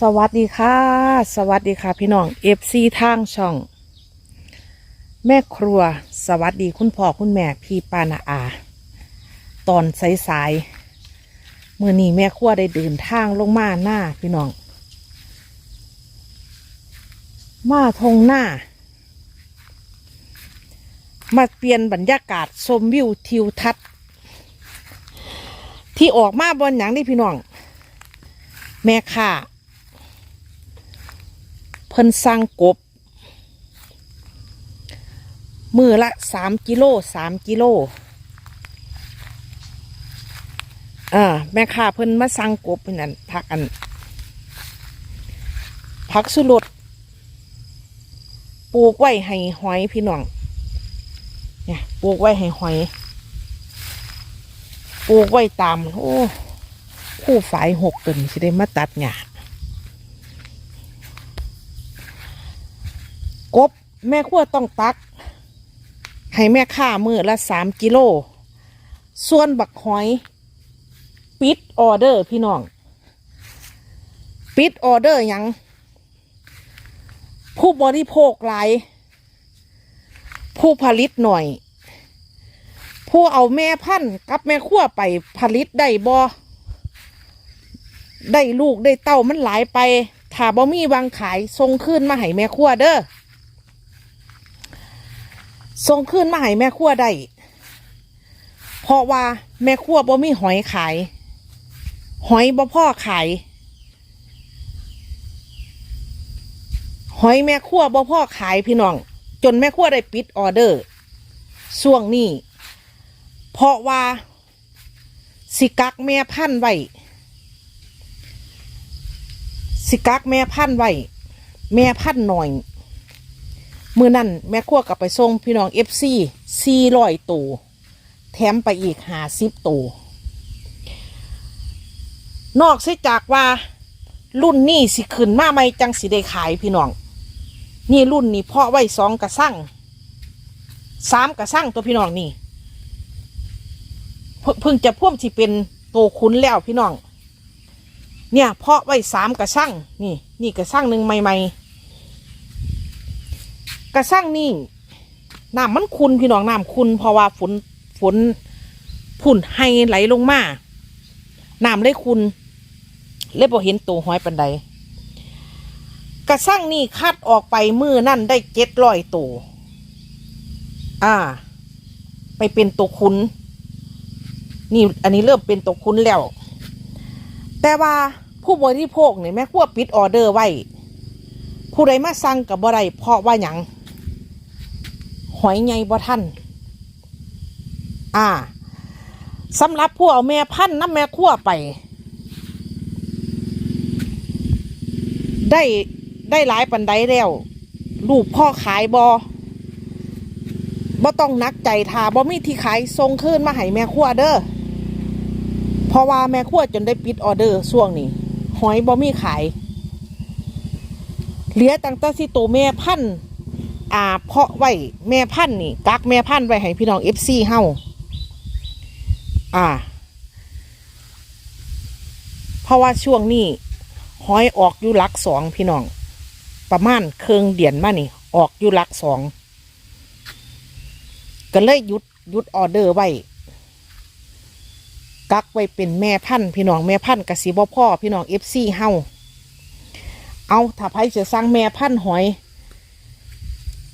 สวัสดีค่ะ สวัสดีค่ะพี่น้องเอฟซีทางช่อง แม่ครัว สวัสดีคุณพ่อคุณแม่พี่ปานาอา ตอนสายๆเมื่อนี้แม่ครัวได้เดินทางลงมาหน้าพี่น้อง มาทงหน้า มาเปลี่ยนบรรยากาศชมวิวทิวทัศน์ที่ออกมาบนหยังนี่พี่น้อง แม่ค่ะเพิ่นสั่งกบ มือละสามกิโลสามกิโลอ่าแม่ค่ะเพิ่นมาสั่งกบเป็นอันพักอันพักสุรสปลูกไว้ให้หอยพี่น้องเนี่ยปลูกไว้ให้หอยปลูกไว้ตามโอ้ คู่ฝายหกตัวนี้สิได้มาตัดหญ้ากบแม่ขั้วต้องตัก ให้แม่ค่ามือละสามกิโล ส่วนบักหอย ปิดออเดอร์พี่น้อง ปิดออเดอร์ยัง ผู้บริโภคหลาย ผู้ผลิตหน่อย ผู้เอาแม่พันธุ์กับแม่ขั้วไปผลิตได้บ่ ได้ลูกได้เต้ามันหลายไปถ้าบ่มีวางขายส่งขึ้นมาให้แม่ขั้วเด้อส่งขึ้นมาให้แม่ขั้วได้เพราะว่าแม่ขั้วบ่มีหอยขาย หอยบ่พ่อขาย หอยแม่ขั้วบ่พ่อขายพี่น้อง จนแม่ขั้วได้ปิดออเดอร์ช่วงนี้ เพราะว่า สิกักแม่พันธุ์ไว้ สิกักแม่พันธุ์ไว้แม่พันธุ์หน่อย มือนั่นแม่ขั้วกลับไปส่งพี่น้องเอฟซีสี่ร้อยตัวแถมไปอีกห้าสิบตัวนอกเสียจากว่ารุ่นนี้สิขึ้นมาไม่จังสิได้ขายพี่น้อง นี่รุ่นนี้เพาะไว้สองกระสั่งสามกระสั่งตัวพี่น้องนี่เพิ่งเพิ่งจะพ่วมที่เป็นโตคุ้นแล้วพี่น้อง เนี่ย เพาะไว้สามกระสั่งนี่ นี่กระสั่งหนึ่งใหม่ๆ กระสั่งนี่น้ำมันคุณพี่น้องน้ำคุณเพราะว่าฝนฝนผุ่นให้ไหลลงมาน้ำเลยคุณเลยบ่เห็นตัวหอยปันใดกระสั่งนี่คัดออกไปมือนั่นได้เจ็ดร้อยตัวอ่า ไปเป็นตัวคุณนี่อันนี้เริ่มเป็นตกคุ้นแล้ว แต่ว่า ผู้บริโภคเนี่ยแม่ขั้วปิดออเดอร์ไว้ ผู้ใดมาสั่งกับบ่ได้เพราะว่าหยังหอยไงบ่ท่านอ่าสำหรับผู้เอาแม่พันน้ำแม่ขั้วไป ได้ได้หลายปันไดแล้วลูกพ่อขายบอบ่ต้องนักใจทาบ่มีที่ขายทรงคืนมาให้แม่ขั้วเด้อเพราะว่าแม่ขั้วจนได้ปิดออเดอร์ช่วงนี้ หอยบ่มีขาย เหลือตั้งแต่สิโตแม่พันธุ์อ่าเพาะไว้แม่พันธุ์นี่กักแม่พันธุ์ไว้ให้พี่น้องเอฟซีเฮาอ่า เพราะว่าช่วงนี้หอยออกอยู่ลักสองพี่น้อง ประมาณเคืองเดียนมานี่ ออกอยู่ลักสองก็เลยหยุดหยุดออเดอร์ไว้ กักไว้เป็นแม่พันธุ์พี่น้องแม่พันธุ์กสิบ่พ่อพี่น้องเอฟซีเฮาเอาถ้าไผจะสั่งแม่พันธุ์หอย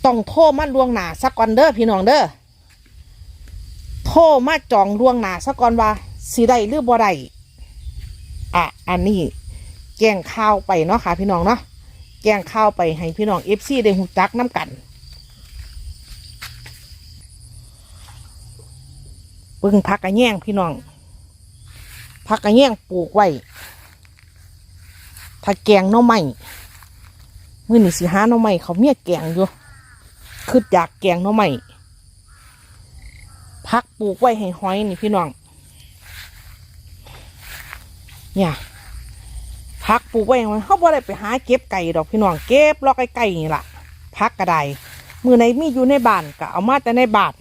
ต้องโทรมาล่วงหนาสักก่อนเด้อพี่น้องเด้อโทรมาจองล่วงหนาสักก่อนว่าสิได้หรือบ่ได้อะอันนี้แจ้งข่าวไปเนาะค่ะ พี่น้องเนาะแจ้งข่าวไปให้พี่น้องเอฟซีได้หูจักน้ำกันปึงพักกระแย่งพี่น้อง พักกระแยงปลูกไว้ถ้าแกงน่อไม้มื่อนี่สิหาน่อไม้เขาเมียแกงอยู่คืออยากแกงน่อไม้พักปลูกไว้ให้หอยนี่พี่น้อง เนี่ยพักปลูกไว้ให้หอยเขาบ่ได้ไปหาเก็บไก่ดอกพี่น้องเก็บลอกไก่ๆนี่ล่ะพักกระไดมือไหนมีอยู่ในบ้านก็เอามาแต่ในบ้าน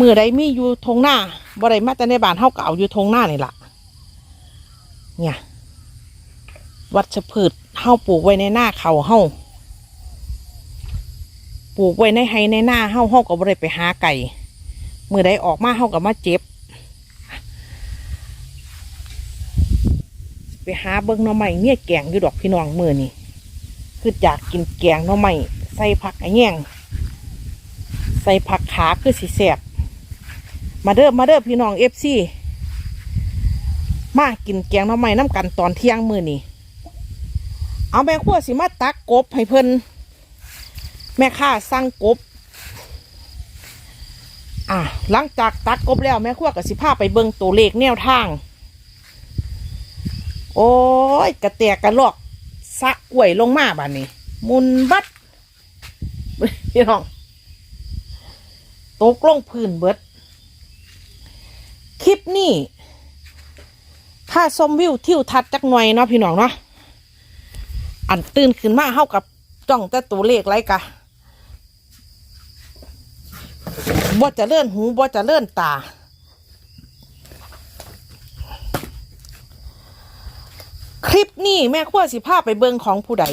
มือใดมีอยู่ทงหน้าบ่ได้มาแต่ในบ้านเฮาก็เอาอยู่ทงหน้านี่ล่ะ เนี่ย วัชพืชเฮาปลูกไว้ในหน้าเขาเฮาปลูกไว้ในไฮในหน้าเฮาเฮาก็บ่ได้ไปหาไก่มือใดออกมาเฮาก็มาเจ็บ ไปหาเบิ่งหน่อไม้เมียแกงอยู่ดอกพี่น้องมือนี่คืออยากกินแกงหน่อไม้ใส่ผักอะแยงใส่ผักขาคือสิแสบ มาเด้อมาเด้อพี่น้องเอฟซีมากินแกงน่อไม้น้ำกันตอนเที่ยงมือนี่เอาแม่ขั้วสิมาตักกบให้เพิ่นแม่ค้าสั่งกบ อะหลังจากตักกบแล้วแม่ขั้วกับสิพาไปเบิ่งตัวเลขแนวทาง โอ้ยกระแตกกระลอกสะกล้วยลงมาบ้านนี้มุนบัดพี่น้องตกลงพื้นเบิด คลิปนี้ถ้าชมวิวทิวทัศน์จักหน่อยเนาะพี่น้องเนาะอันตื่นขึ้นมาเฮากับจ้องแต่ตัวเลขไรกะบ่จะเลื่อนหูบ่จะเลื่อนตา คลิปนี้แม่ขั้วสิภาพไปเบิงของผู้ใด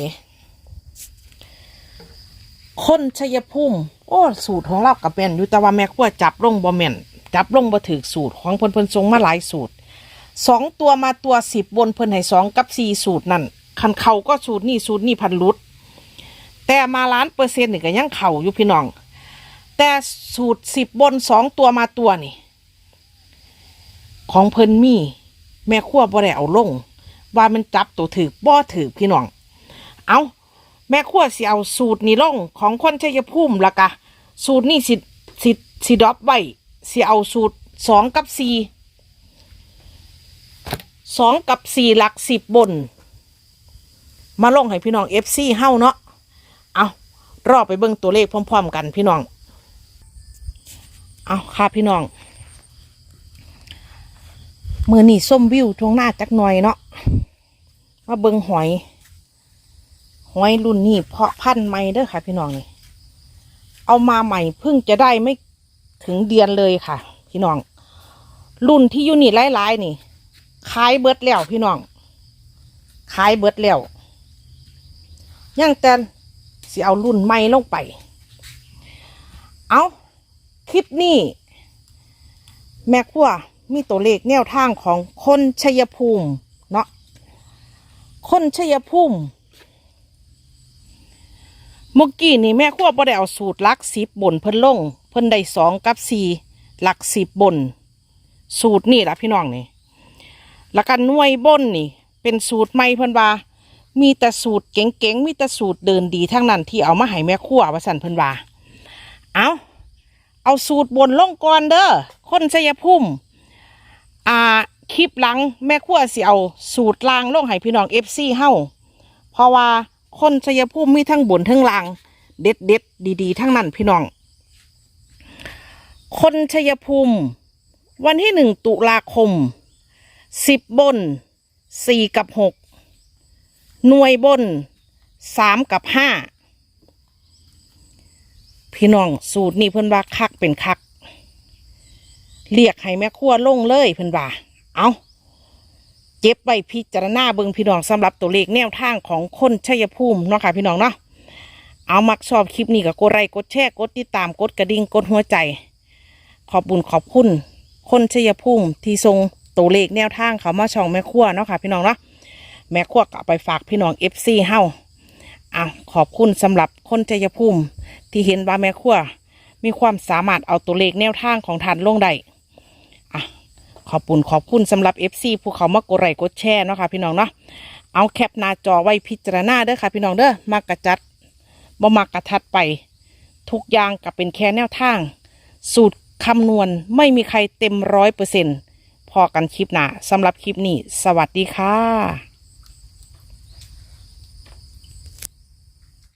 คนชัยภูมิโอ้ สูตรของเรากับแม่นอยู่แต่ว่าแม่ขั้วจับลงบ่แม่น จับลงบ่ถือสูตรของเพิ่นเพิ่นทรงมาหลายสูตรสองตัวมาตัวสิบบนเพิ่นให้สองกับสี่สูตรนั่นคันเขาก็สูตรนี่สูตรนี่พันลุด แต่มาล้านเปอร์เซ็นต์นี่ก็ยังเข่าอยู่พี่น้อง แต่สูตรสิบบนสองตัวมาตัวนี่ ของเพิ่นมีแม่ขั้วบ่ได้เอาลง ว่ามันจับตัวถือบ่ถือพี่น้อง เอาแม่ขั้วสิเอาสูตรนี้ลงของคนชัยภูมิละกะ สูตรนี่สิสิสิดรอปไว้ สิเอาสูตรสองกับสี่สองกับสี่หลักสิบบน มาลงให้พี่น้องเอฟซีเฮ้าเนาะเอารอไปเบิ่งตัวเลขพร้อม ๆ กันพี่น้อง เอาค่ะพี่น้องมือนี่ส้มวิวทวงหน้าจักหน่อยเนาะมาเบิงหอย หอยรุ่นนี้เพาะพันธุ์ใหม่เด้อค่ะพี่น้องนี่เอามาใหม่เพิ่งจะได้ไม่ ถึงเดือนเลยค่ะ พี่น้อง รุ่นที่อยูนี่หลายๆนี่ขายเบิดแล้วพี่น้องขายเบิดแล้วย่างแต่สิเอารุ่นใหม่ลงไป เอาคลิปนี้ แม่ครัวมีตัวเลขแนวทางของคนชัยภูมิเนาะคนชัยภูมิเมื่อกี้นี่แม่ครัวบ่ได้เอาสูตรลักสิบบนเพิ่นลง เพิ่นได้สองกับสี่หลักสิบบน สูตรนี่ละพี่น้องนี่แล้วกันหน่วยบนนี่ เป็นสูตรใหม่เพิ่นว่า มีแต่สูตรเก๋งๆมีแต่สูตรเดินดีทั้งนั้นที่เอามาให้แม่ครัวว่าสันเพิ่นว่าเอาเอาสูตรบนลงก่อนเด้อคนชัยภูมิอ่าคลิปหลังแม่ครัวสิเอาสูตรลางลงให้พี่น้องเอฟซีเฮาเพราะว่าคนชัยภูมิมีทั้งบนทั้งลาง เด็ดเด็ดดีๆ ทั้งนั้นพี่น้อง คนชัยภูมิ วันที่หนึ่งตุลาคมสิบบนสี่กับหกหน่วยบนสามกับห้าพี่น้องสูตรนี้เพิ่อนว่าคักเป็นคัก เรียกให้แม่ครัวลงเลยเพิ่อนว่า เอาเจ็บไปพิจารณาเบิงพี่น้องสำหรับตัวเลขแนวทางของคนชัยภูมิเนาะค่ะพี่น้องเนาะเอามักชอบคลิปนี้ก็กดไลค์กดแชร์กดติดตามกดกระดิ่งกดหัวใจ ขอบบุญขอบคุณคนชัยภูมิที่ทรงตัวเลขแนวทางเขามาช่องแม่ครัวเนาะค่ะพี่น้องเนาะแม่ครัวก็ไปฝากพี่น้องเอฟซีเฮาอะขอบคุณสำหรับคนชัยภูมิที่เห็นว่าแม่ครัวมีความสามารถเอาตัวเลขแนวทางของท่านลงได้อะขอบคุณขอบคุณสำหรับ FC ผู้เขามากดไลค์กดแชร์เนาะค่ะพี่น้องเนาะเอาแคปหน้าจอไว้พิจารณาเด้อค่ะพี่น้องเด้อมากกระจัดบ่มากกระทัดไป ทุกอย่างก็เป็นแค่แนวทาง สูตร คำนวณไม่มีใครเต็มร้อยเปอร์เซ็นต์พอกันคลิปหนาสำหรับคลิปนี้ สวัสดีค่ะ